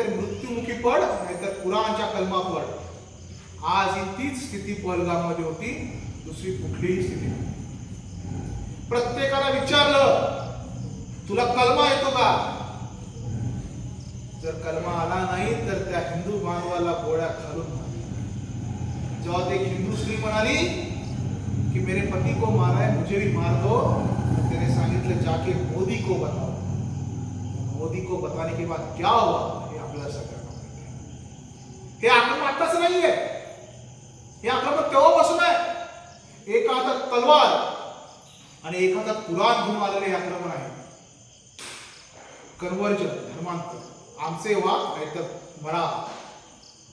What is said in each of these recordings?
एकतर मृत्युमुखी पड नाहीतर कुराणच्या कलमा पड. आज ही तीच स्थिती पहलगाममध्ये होती दुसरी कुठलीही स्थिती प्रत्येकाला विचारलं तुला कलमा येतो का? जर कलमा आला नाही तर त्या हिंदू बांधवाला गोळ्या घालून जेव्हा ते एक हिंदू स्त्री म्हणाली कि मेरे पति को मारा है मुझे भी मार दो. तो सांगितलं जाके मोदी को बताओ. मोदी को बताने के बाद क्या हुआ हे आपल्याला सगळ्यांना माहिती आहे. हे आक्रमण आताच नाहीये हे आक्रमण तेव्हापासून आहे. एका हातात तलवार आणि एका हातात कुराण घेऊन आलेले हे आक्रमण आहे. कन्वर्जन धर्मांतर. आमचे वा ऐकत मरा.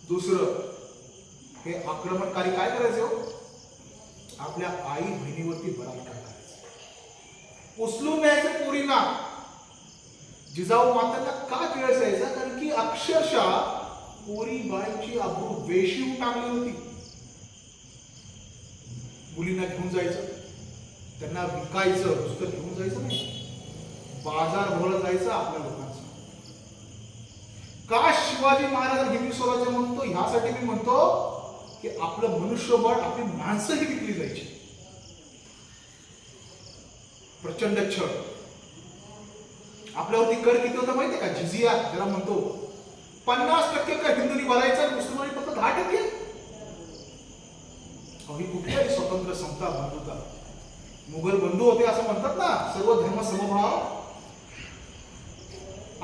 दुसरं हे आक्रमणकारी काय करायचे हो? आपल्या आई बहिणीवरती बलात्कार करायचे. उचलून न्यायचं पुरीना. जिजाऊ मातांना का किळस यायचा कारण की अक्षरशः पोरी बाईची अब्रू वेशीव टाकली होती. मुलींना घेऊन जायचं. त्यांना विकायचं नुसतं घेऊन जायचं नाही. बाजार भरत जायचं आपल्या लोकांचं. का शिवाजी महाराज हिंदी स्वराज्य म्हणतो? ह्यासाठी मी म्हणतो की आपलं मनुष्यबळ आपली माणसं ही विकली जायची. प्रचंड छळ. आपल्यावरती कर किती होता माहितीये का? झिझिया ज्याला म्हणतो पन्नास टक्के कर हिंदूंनी भरायचा मुस्लिमांनी फक्त दहा टक्के? अहो, ही कुठल्याही स्वतंत्र समता बंधुता मुघल बंधू होते असं म्हणतात ना सर्व धर्म समभाव.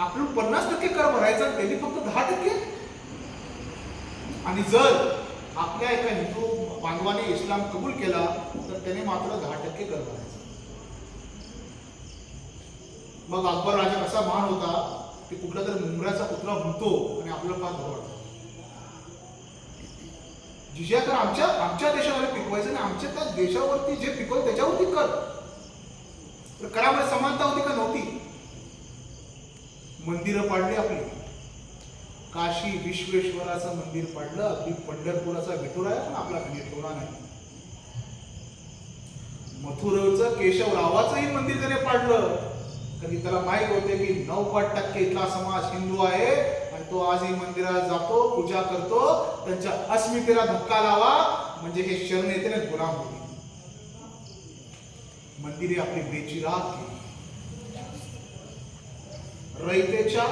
आपण पन्नास टक्के कर भरायचा आणि त्यांनी फक्त दहा टक्के. आणि जर आपल्या एका हिंदू बांधवाने इस्लाम कबूल केला तर त्याने मात्र दहा टक्के कर भरायचा. मग अकबर राजा कसा महान होता की कुठला तरी मुंबऱ्याचा पुतळा म्हणतो आणि आपलं फार धवड जिजिया तर आमच्या आमच्या देशामध्ये पिकवायचं आणि आमच्या त्या देशावरती जे पिकवलं त्याच्यावरती कर. तर करामध्ये समानता होती का नव्हती? मंदिरं पाडली आपली. काशी विश्वेश्वराचं मंदिर पाडलं. अगदी पंढरपुराचा विठुराया पण आपला खाली ठेवला नाही. मथुरचं केशवरावाचंही मंदिर त्याने पाडलं. कारण त्याला माहीत होते की नऊ नव्वद टक्के इथला समाज हिंदू आहे. आणि तो आजही मंदिरात जातो पूजा करतो त्यांच्या अस्मितेला धक्का लावा म्हणजे हे शरण येते ना गुलाम होते मंदिरे आपली बेचिराग केली रयतेच्या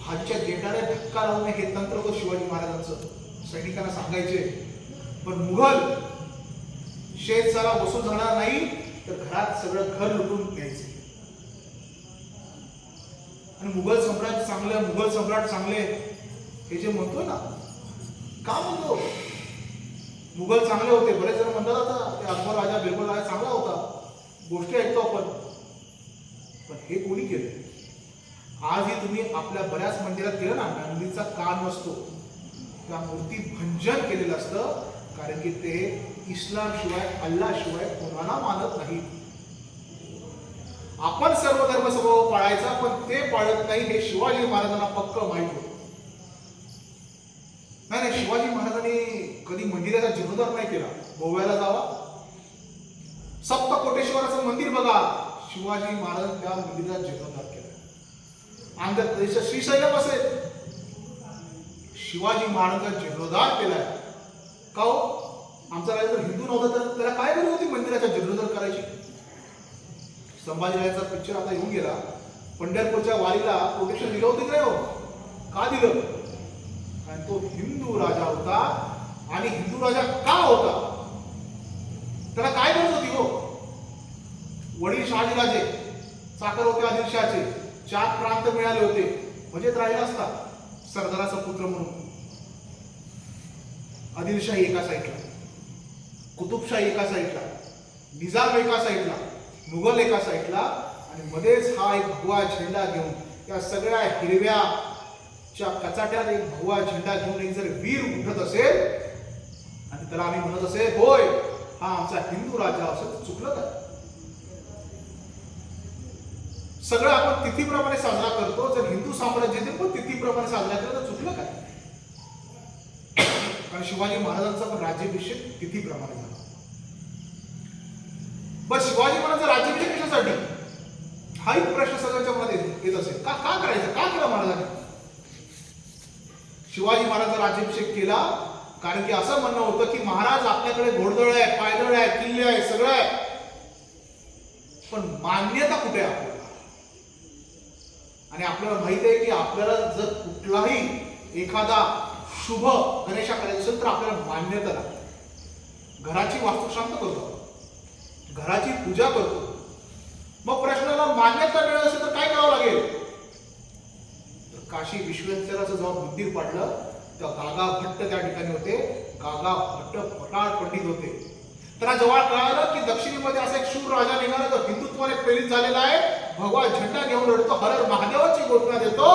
भाजीच्या गेटाला धक्का लावणे हे तंत्र होतं शिवाजी महाराजांचं. सैनिकांना सांगायचे पण मुघल शेत सारा वसूल झाला नाही तर घरात सगळं घर लुटून घ्यायचे. आणि मुघल सम्राट चांगले मुघल सम्राट चांगले हे जे म्हणतो ना का म्हणतो? मुघल चांगले होते बरेच जण म्हणतात आता ते अकबर राजा बिरबल राजा चांगला होता. गोष्टी ऐकतो आपण. पण हे कोणी केलं? आजही तुम्ही आपल्या बऱ्याच मंदिरात गेलं ना गांधीचा कान नसतो. त्या मूर्ती भंजन केलेलं असतं कारण की ते इस्लाम शिवाय अल्ला शिवाय कोणाला मानत नाही आपण सर्व धर्म स्वभाव पाळायचा पण ते पाळत नाही हे शिवाजी महाराजांना पक्क माहीत होत. नाही नाही शिवाजी महाराजांनी कधी मंदिराचा जीर्णोद्धार नाही केला. गोव्याला जावा. सप्त कोटेश्वराचं मंदिर बघा. शिवाजी महाराज त्या मंदिराचा जीर्णोद्धार केला. आंध्र प्रदेशात श्रीशैलम असेल शिवाजी महाराजांचा जीर्णोद्धार केलाय. का हो? आमचा राजा हिंदू नव्हता तर त्याला काय गरज होती मंदिराचा जीर्णोद्धार करायची? संभाजीरायाचा पिक्चर आता येऊन गेला. पंढरपूरच्या वारीला प्रोटेक्शन दिलं होतं नाही हो. का दिलं? कारण तो हिंदू राजा होता आणि हिंदू राजा का होता? त्याला काय गरज होती हो? वडील शहाजीराजे चाकर होते आदिलशाचे चार प्रांत मिळाले होते. म्हणजे राहिला असता. सरदाराचा पुत्र म्हणून. आदिलशाही एका साईडला कुतुबशाही एका साईडला निजाम एका साईडला मुघल एका साईडला आणि मध्येच हा एक भगवा झेंडा घेऊन या सगळ्या हिरव्या च्या कचाट्यात एक भगवा झेंडा घेऊन एक जर वीर उठत असेल आणि त्याला आम्ही म्हणत असेल होय हा आमचा हिंदू राजा असं चुकलं का सगळं आपण तिथीप्रमाणे साजरा करतो जर हिंदू साम्राज्य ते पण तिथीप्रमाणे साजरा केलं तर चुकलं काय? कारण शिवाजी महाराजांचा पण राज्याभिषेक तिथीप्रमाणे झाला. पण शिवाजी कशासाठी हा एक प्रश्न सगळ्यांच्या मनात येत येत असेल. का का करायचं? का केलं शिवाजी महाराजांचा राज्याभिषेक केला कारण की असं म्हणणं होतं की महाराज आपल्याकडे घोडदळ आहे पायदळ आहे किल्ले आहे सगळं आहे. पण मान्यता कुठे आहे आपल्याला? आणि आपल्याला माहीत आहे की आपल्याला जर कुठलाही एखादा शुभ गणेशा करायचा असेल तर आपल्याला मान्यता लागते. घराची वास्तुशांत करतो घराची पूजा करतो. मग प्रश्नाला मान्यता मिळत असेल तर काय करावं लागेल? तर काशी विश्वेश्वराचं जेव्हा मंदिर पडलं तर गागा भट्ट त्या ठिकाणी होते. गागा भट्ट फटाळ पंडित होते. त्यांना जेव्हा कळालं की दक्षिणेमध्ये असा एक शूर राजा निघाला तर हिंदुत्वाने प्रेरित झालेला आहे. भगवान झेंडा घेऊन रडतो हरर महादेवाची घोषणा देतो.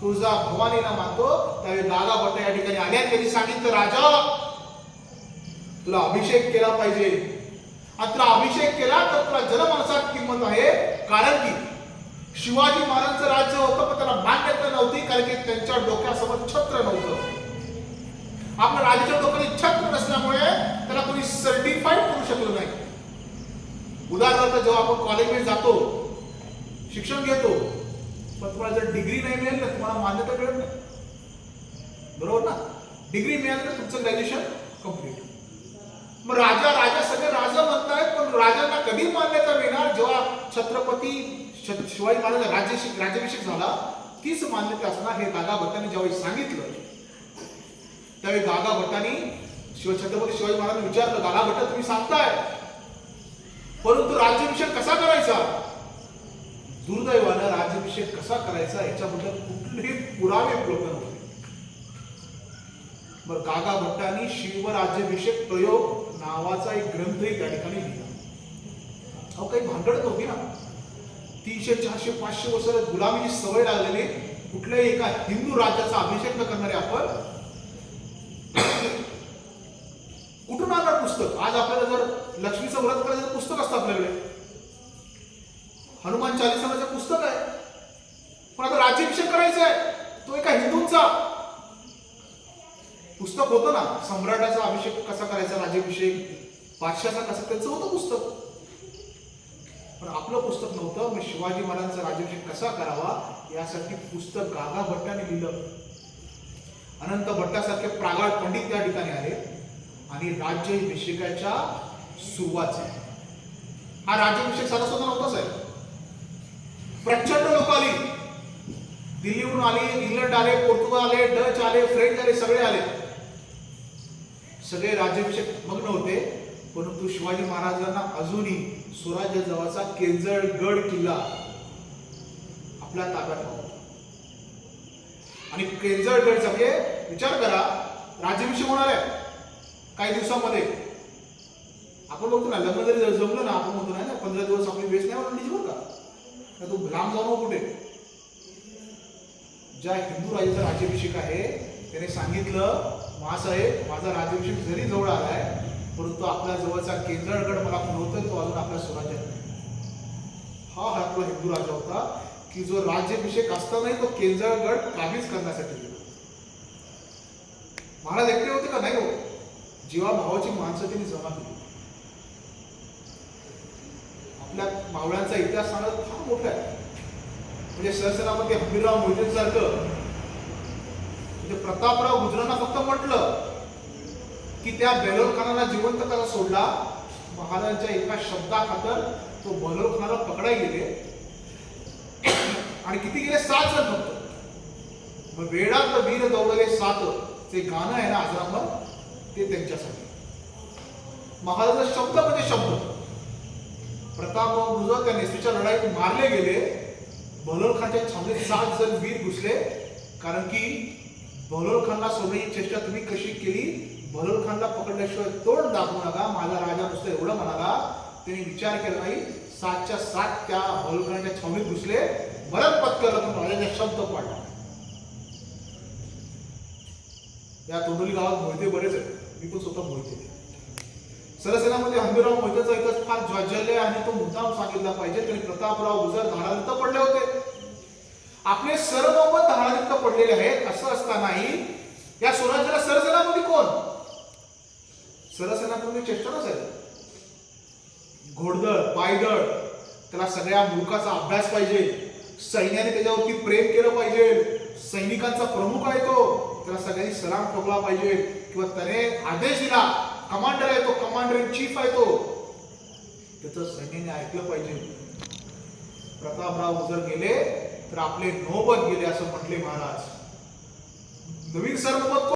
तुळजा भवानीला मानतो. त्यावेळी गागा भट्ट या ठिकाणी आल्या त्यांनी सांगितलं राजा तुला अभिषेक केला पाहिजे. तुला अभिषेक केला तर तुला जनमानसात किंमत आहे. कारण की शिवाजी महाराजांचं राज्य होतं पण त्याला मान्यता नव्हती कारण की त्यांच्या डोक्यासमोर छत्र नव्हतं. आपल्या राजाच्या डोक्याने छत्र नसल्यामुळे त्याला कोणी सर्टिफाईड करू शकलं नाही. उदाहरणार्थ जेव्हा आपण कॉलेजमध्ये जातो शिक्षण घेतो पण तुम्हाला जर डिग्री नाही मिळेल ना तुम्हाला मान्यता मिळत नाही. बरोबर ना? डिग्री मिळाली तर तुमचं ग्रॅज्युएशन कंप्लीट मग राजा राजा सगळे राजा म्हणतायत पण राजांना कधी मान्यता मिळणार? जेव्हा छत्रपती शिवाजी महाराज राज्याभिषेक राज्याभिषेक झाला तीच मान्यता असणार हे दादा भट्टांनी ज्यावेळी सांगितलं त्यावेळी दादा भट्टांनी शिव छत्रपती शिवाजी महाराजांनी विचारलं दादा भट्ट तुम्ही सांगताय? परंतु राज्याभिषेक कसा करायचा? दुर्दैवानं राज्याभिषेक कसा करायचा याच्याबद्दल कुठलेही पुरावे उपलब्ध नव्हते. मग गागा भट्टांनी शिवराज्याभिषेक प्रयोग नावाचा एक ग्रंथही त्या ठिकाणी लिहिला. अहो काही भांडण होती ना. तीनशे चारशे पाचशे वर्ष गुलामीची सवय लागलेली. कुठल्याही एका हिंदू राज्याचा अभिषेक न करणारे आपण कुठून आणणार पुस्तक? आज आपल्याला जर लक्ष्मीचं व्रत करायचं पुस्तक असतं आपल्याकडे. हनुमान चालिसाचं पुस्तक आहे. पण आता राज्याभिषेक करायचा आहे तो एका हिंदूंचा. पुस्तक होतं ना सम्राटाचा अभिषेक कसा करायचा राज्याभिषेक बादशाचा कसा त्यांचं होतं पुस्तक. पण आपलं पुस्तक नव्हतं मग शिवाजी महाराजांचा राज्याभिषेक कसा करावा यासाठी पुस्तक गागा भट्टाने लिहिलं. अनंत भट्टासारखे प्रागाळ पंडित त्या ठिकाणी आले आणि राज्याभिषेकाच्या सुरुवात झाली. हा राज्याभिषेक साधा सुद्धा नव्हताच आहे प्रचंड लोक आली. दिल्लीहून आली इंग्लंड आले पोर्तुगाल आले डच आले फ्रेंच आले सगळे आले. सगळे राज्याभिषेक मग्न होते. परंतु शिवाजी महाराजांना अजूनही स्वराज्य जवळचा केंजळ किल्ला आपल्या ताब्यात होता आणि केजळगड सगळे म्हणजे विचार करा राज्याभिषेक होणार आहे. काही दिवसामध्ये. आपण बघतो ना लग्न जरी जमलं ना आपण म्हणतो ना पंधरा दिवस आपली वेस्ट नाही म्हणून बरं का? तू लांब जाऊ कुठे? ज्या हिंदू राजाचा राज्याभिषेक आहे त्याने सांगितलं महासाहेब माझा राज्याभिषेक जरी जवळ आलाय परंतु आपल्या जवळचा केंद्रगड मला पुरवतोय तो अजून आपल्या स्वराज्यात हा हा आपला हिंदू राजा होता की जो राज्याभिषेक असतानाही तो केंद्रगड काबीज करण्यासाठी गेला. महाराज एकटे होते का? नाही हो जीवा भावाची माणसं त्यांनी जमा केली आपल्या मावळ्यांचा इतिहास सांगत फार मोठा आहे. म्हणजे सहसेनापती हंबीरराव मोहिते सारखं म्हणजे प्रतापराव गुजरांना फक्त म्हटलं की त्या बेलोर खानाला जिवंत कसा सोडला? महाराजांच्या एका शब्दाखातर तो बेलोर खानाला पकडाय गेले. आणि किती गेले? सात जण फक्त. मग वेळात वीर दौडले सात. जे गाणं आहे ना आजरामर ते त्यांच्यासाठी. महाराजांचा शब्द म्हणजे शब्द. प्रतापराव गुजर त्या नेसवीच्या लढाईत मारले गेले. बलोर खानच्या छावणीत सात जण वीर घुसले. कारण की बहलोल खानला सोडण्याची चेष्टा तुम्ही कशी केली? बहलोल खानला पकडल्याशिवाय तोंड दाखवू नका. माझा राजा नुसतं एवढं म्हणाला. त्यांनी विचार केला नाही. सातच्या सात त्या बहलोल खानच्या छावणीत घुसले. बरंच पत्करलं पण राजाचा शब्द पाडला. या तोंडोली गावात मोहिते बरेच आहेत. मी पण स्वतः मोहिते. सरसेनामध्ये हंबीराव मोहितेचा इतिहास फार ज्वाजल्य आहे आणि तो मुद्दाम सांगितला पाहिजे. त्यांनी प्रतापराव गुजर धारालिप्त पडले होते. आपले सर्वमत धारालिप्त पडलेले आहेत असं असतानाही या स्वराज्याला सरसेनापती कोण? सरसेनापती चेष्टनच आहे घोडदळ पायदळ त्याला सगळ्या मुलकाचा अभ्यास पाहिजे. सैन्याने त्याच्यावरती प्रेम केलं पाहिजे. सैनिकांचा प्रमुख आहे तो. त्याला सगळ्यांनी सलाम ठोकला पाहिजे. किंवा त्याने आदेश दिला कमांडर आहे तो कमांडर इन चीफ आहे तो. त्याचं सैन्याने ऐकलं पाहिजे. प्रतापराव जर गेले तर आपले नौबत गेले असं म्हटले महाराज. नवीन सर्वमत